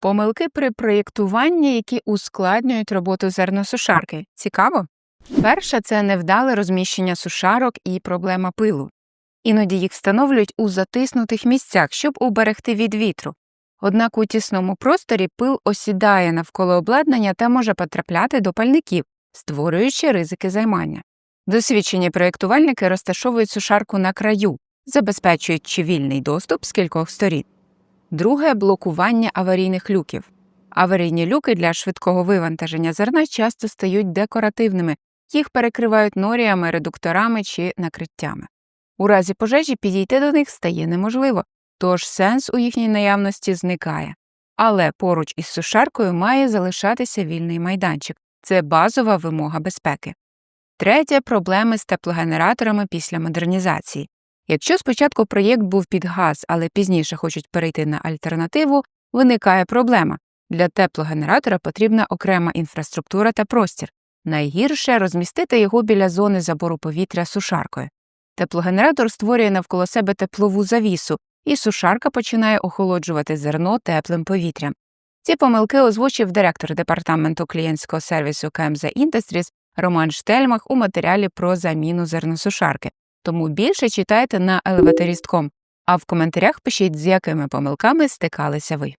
Помилки при проєктуванні, які ускладнюють роботу зерносушарки. Цікаво? Перша це невдале розміщення сушарок і проблема пилу. Іноді їх встановлюють у затиснутих місцях, щоб уберегти від вітру. Однак у тісному просторі пил осідає навколо обладнання та може потрапляти до пальників, створюючи ризики займання. Досвідчені проєктувальники розташовують сушарку на краю, забезпечуючи вільний доступ з кількох сторін. Друге блокування аварійних люків. Аварійні люки для швидкого вивантаження зерна часто стають декоративними, їх перекривають норіями, редукторами чи накриттями. У разі пожежі підійти до них стає неможливо, тож сенс у їхній наявності зникає. Але поруч із сушаркою має залишатися вільний майданчик це базова вимога безпеки. Третє проблеми з теплогенераторами після модернізації. Якщо спочатку проєкт був під газ, але пізніше хочуть перейти на альтернативу, виникає проблема. Для теплогенератора потрібна окрема інфраструктура та простір. Найгірше розмістити його біля зони забору повітря сушаркою. Теплогенератор створює навколо себе теплову завісу, і сушарка починає охолоджувати зерно теплим повітрям. Ці помилки озвучив директор департаменту клієнтського сервісу КМЗ Industries Роман Штельмах у матеріалі про заміну зерносушарки. Тому більше читайте на elevatorist.com, а в коментарях пишіть, з якими помилками стикалися ви.